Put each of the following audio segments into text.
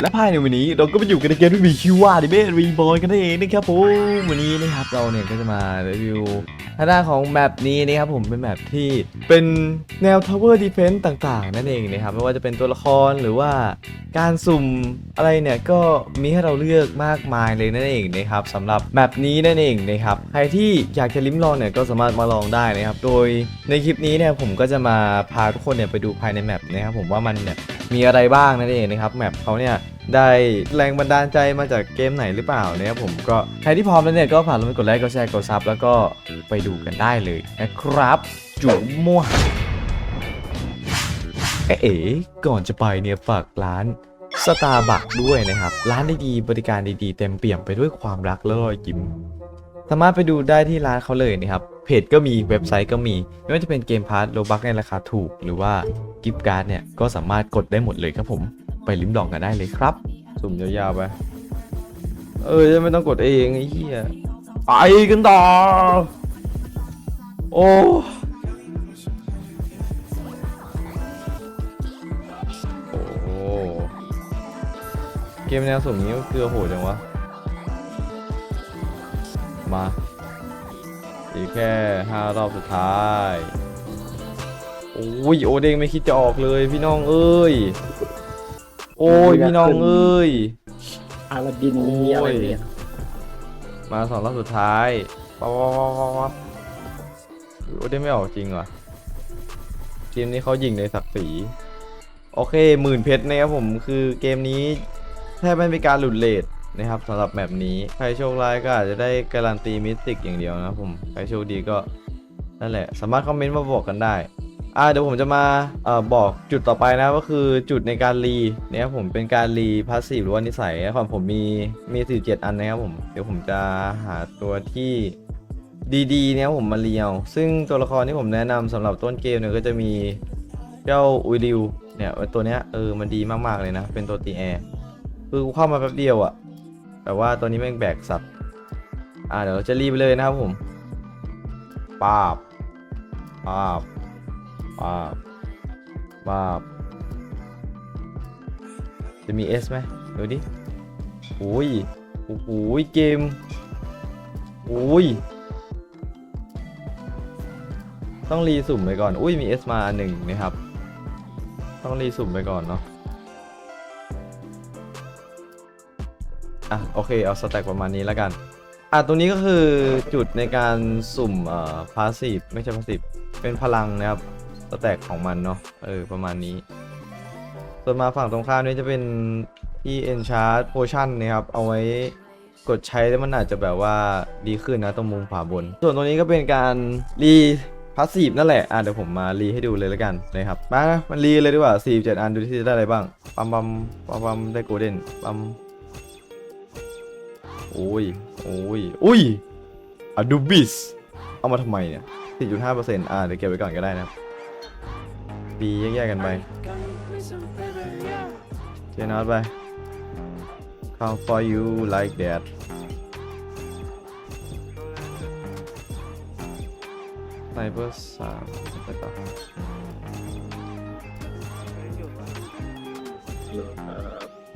และภายในวันนี้เราก็มาอยู่กันในเกมที่มีชื่อว่าดิเบรีบอยกันนั่นเองนะครับผมวันนี้นะครับเราเนี่ยก็จะมารีวิวทางด้านของแมปนี้นะครับผมเป็นแมปที่เป็นแนว Tower Defense ต่างๆ นั่นเองนะครับไม่ว่าจะเป็นตัวละครหรือว่าการสุ่มอะไรเนี่ยก็มีให้เราเลือกมากมายเลยนั่นเองนะครับสำหรับแมปนี้นั่นเองนะครับใครที่อยากจะลิ้มลองเนี่ยก็สามารถมาลองได้นะครับโดยในคลิปนี้เนี่ยผมก็จะมาพาทุกคนเนี่ยไปดูภายในแมปนะครับผมว่ามันเนี่ย มีอะไรบ้างนั่นเองนะครับแมปเขาเนี่ยได้แรงบันดาลใจมาจากเกมไหนหรือเปล่านะครับผมก็ใครที่พร้อมแล้วเนี่ยก็ฝากลงไปกดไลค์กดแชร์กดซับแล้วก็ไปดูกันได้เลยนะครับ จุ๋มมั่วเอ๋ก่อนจะไปเนี่ยฝากร้านสตาร์บัคด้วยนะครับ ร้านดีๆบริการดีๆ เต็มเปี่ยมไปด้วยความรักและรอยยิ้มสามารถไปดูได้ที่ร้านเขาเลยนะครับ เพจก็มีเว็บไซต์ก็มี ไม่ว่าจะเป็นเกมพาร์ทโลบักในราคาถูกหรือว่า กิฟต์การ์ดเนี่ยก็สามารถกดได้หมดเลยครับผมไปลิ้มลองกันได้เลยครับ สุ่มยาวๆไป เออจะไม่ต้องกดเองไอ้เหี้ยไปกันต่อ โอ้โอ้เกมแนวสุ่มนี้ก็เกลือโหดจังวะ มา อีกแค่ห้ารอบสุดท้าย อ้ยโอเด้งไม่คิดจะออกเลยพี่น้องเอ้ย โอ้ยพี่น้องเอ้ยอาลาดินมีอะไรเนี่ยมาสองรอบสุดท้ายป๊อปป๊อปป๊อปป๊อปป๊อปโอเด้งไม่ออกจริงว่ะเกมนี้เขายิงในศักดิ์ศรีโอเคหมื่นเพชรนะครับผมคือเกมนี้แทบไม่มีการหลุดเลทนะครับสำหรับแมปนี้ใครโชคร้ายก็อาจจะได้การันตีมิสติกอย่างเดียวนะครับผมใครโชคดีก็นั่นแหละ สามารถคอมเมนต์มาบอกกันได้ อ่าเดี๋ยวผมจะมาเอ่อบอกจุดต่อไปนะก็คือจุดในการรีเนี่ยผมเป็นการรีพาสซีฟหรือว่านิสัยของผมมีมี47อันนะครับผมเดี๋ยวผมจะหาตัวที่ดีๆเนี่ยผมมาเรียว ซึ่งตัวละครที่ผมแนะนำสำหรับต้นเกมเนี่ยก็จะมีเจ้าอุยริวเนี่ยตัวเนี้ยเออมันดีมากๆเลยนะ เป็นตัวตีแอร์คือเข้ามาแป๊บเดียวอะแต่ว่าตัวนี้แม่งแบกสัตว์อ่าเดี๋ยวจะรีไปเลยนะครับผมปาบปาบ ป้าบป้าจะมี S ไหมดูดิโอ้ยโอ้โหเกมโอ้ยต้องรีสุ่มไปก่อนอุ้ยมี S มาหนึ่งนะครับ ต้องรีสุ่มไปก่อนเนาะอะโอเคเอาสแต็กประมาณนี้แล้วกันอะตรงนี้ก็คือจุดในการสุ่มเอ่อพาสซีฟไม่ใช่พาสซีฟเป็นพลังนะครับ สแต็กของมันเนาะเออประมาณนี้ ส่วนมาฝั่งตรงข้ามนี่จะเป็นที่ enchant potion นะครับ เอาไว้กดใช้แล้วมันอาจจะแบบว่าดีขึ้นนะตรงมุมขวาบน ส่วนตรงนี้ก็เป็นการรีพาสซีฟนั่นแหละอะเดี๋ยวผมมารีให้ดูเลยแล้วกันนะครับมามันรีเลยดีกว่า47อันดูที่จะได้อะไรบ้างปั๊มปั๊มปั๊มปั๊มได้โกลเด้นปั๊มโอ้ยโอ้ยอุ้ยอะดูบิสเอามาทำไมเนี่ย4.5%อ่าเดี๋ยวเก็บไว้ก่อนก็ได้นะครับ ปีแยกๆกันไป เจนอตไป come for you like that ไซเบอร์สามไปต่อ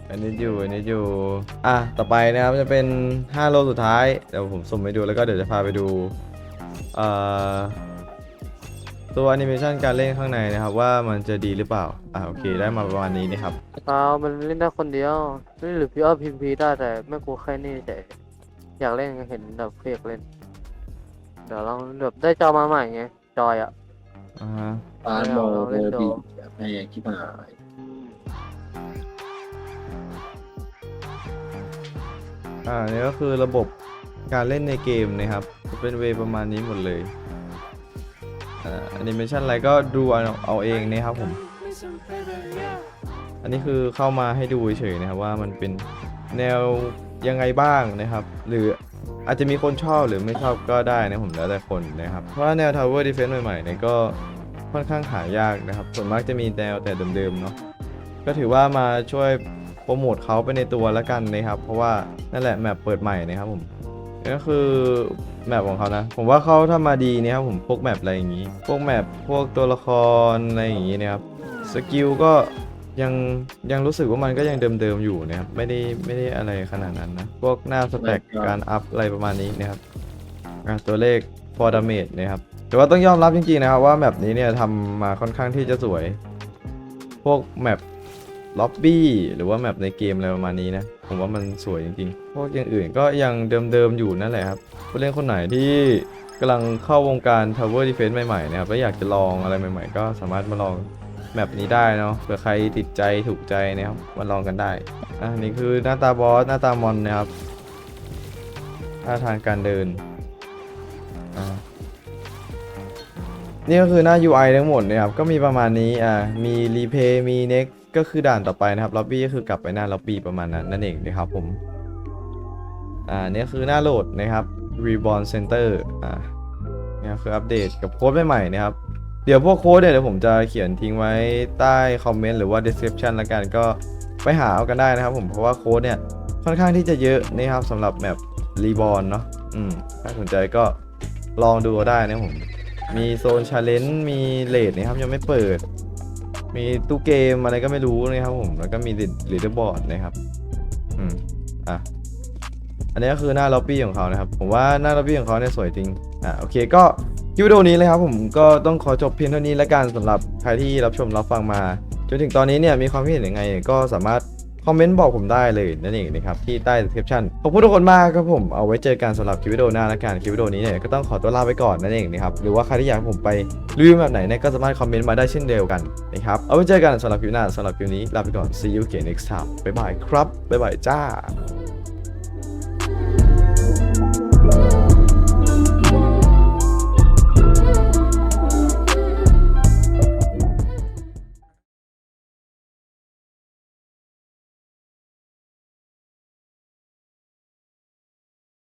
อันนี้อยู่อันนี้อยู่ อะ ต่อไปนะครับจะเป็น 5 โลสุดท้าย เดี๋ยวผมสุ่มไปดูแล้วก็เดี๋ยวจะพาไปดู เอ่อ ตัวแอนิเมชันการเล่นข้างในนะครับ ว่ามันจะดีหรือเปล่า อะโอเค ได้มาประมาณนี้นะครับ เปล่ามันเล่นได้คนเดียวเล่นหรือพี่อ้อพิมพีได้แต่ไม่กลัวแค่นี้แต่อยากเล่นเห็นแบบเฟียกเล่น เดี๋ยวลองแบบได้จอมาใหม่ไงจอยอะ อ่าฮะปานโมเราโมเล่นโดบีแม่งที่มาอ่านี่ก็คือระบบการเล่นในเกมนะครับเป็นเวย์ประมาณนี้หมดเลยอ่า แอนิเมชันอะไรก็ดูเอาเอาเองนะครับผมอันนี้คือเข้ามาให้ดูเฉยๆนะครับว่ามันเป็นแนวยังไงบ้างนะครับ หรืออาจจะมีคนชอบหรือไม่ชอบก็ได้นะผมแล้วแต่คนนะครับ เพราะว่าแนว Tower Defense ใหม่ๆเนี่ยก็ค่อนข้างหายากนะครับ ส่วนมากจะมีแนวแต่เดิมๆเนาะก็ถือว่ามาช่วยโปรโมทเขาไปในตัวแล้วกันนะครับ เพราะว่านั่นแหละแมปเปิดใหม่นะครับผมนี่ก็คือ แมปของเขานะ ผมว่าเขาทำมาดีนะครับผมพวกแมปอะไรอย่างนี้ พวกแมปพวกตัวละครอะไรอย่างนี้นะครับสกิลก็ยังยังรู้สึกว่ามันก็ยังเดิมๆอยู่นะครับไม่ได้ไม่ได้อะไรขนาดนั้นนะพวกหน้าสเปคการอัพอะไรประมาณนี้นะครับอะตัวเลข for damage นะครับแต่ว่าต้องยอมรับจริงๆนะครับว่าแมปนี้เนี่ยทำมาค่อนข้างที่จะสวย พวกแมปล็อบบี้หรือว่าแมปในเกมอะไรประมาณนี้นะ ผมว่ามันสวยจริงๆพวกอย่างอื่นก็ยังเดิมๆอยู่นั่นแหละครับผู้เล่นคนไหนที่กำลังเข้าวงการ Tower Defense ใหม่ๆนะครับแล้วอยากจะลองอะไรใหม่ๆ ก็สามารถมาลองแมปนี้ได้เนาะเผื่อใครติดใจถูกใจนะครับมาลองกันได้อะนี่คือหน้าตาบอสหน้าตามอนนะครับท่าทางการเดินอ่านี่ก็คือหน้า UI ทั้งหมดนะครับ ก็มีประมาณนี้ อ่า มีรีเพย์มี next ก็คือด่านต่อไปนะครับล็อบบี้ก็คือกลับไปหน้าล็อบบี้ประมาณนั้นนั่นเองนะครับผมอ่าเนี่ยคือหน้าโหลดนะครับ reborn center อ่าเนี่ยคืออัปเดตกับโค้ดใหม่ๆนะครับเดี๋ยวพวกโค้ดเนี่ยเดี๋ยวผมจะเขียนทิ้งไว้ใต้คอมเมนต์หรือว่า description ละกันก็ไปหาเอากันได้นะครับผมเพราะว่าโค้ดเนี่ยค่อนข้างที่จะเยอะนะครับสำหรับแมป reborn เนาะอืมถ้าสนใจก็ลองดูได้นะผม มีโซนชาเลนจ์มีเลดนะครับยังไม่เปิด มีตู้เกมอะไรก็ไม่รู้นะครับผมแล้วก็มีลีดเดอร์บอร์ดนะครับอืมอะอันนี้ก็คือหน้าล็อบบี้ของเขานะครับ ผมว่าหน้าล็อบบี้ของเขาเนี่ยสวยจริงอะโอเคก็คลิปวิดีโอนี้เลยครับผมก็ต้องขอจบเพียงเท่านี้แล้วกันสำหรับใครที่รับชมรับฟังมา จนถึงตอนนี้เนี่ยมีความคิดเห็นยังไง ก็สามารถ คอมเมนต์บอกผมได้เลยนั่นเองนะครับที่ใต้ description ขอบคุณทุกคนมากครับผมเอาไว้เจอกันสำหรับคลิปวิดีโอหน้าและกันคลิปวิดีโอนี้เนี่ยก็ต้องขอตัวลาไปก่อนนั่นเองนะครับหรือว่าใครที่อยากให้ผมไปรีวิวแบบไหนเนี่ยก็สามารถคอมเมนต์มาได้เช่นเดียวกันนะครับเอาไว้เจอกันสำหรับคลิปหน้าสำหรับคลิปนี้ลาไปก่อน see you again next time บ๊ายบายครับบ๊ายบายจ้า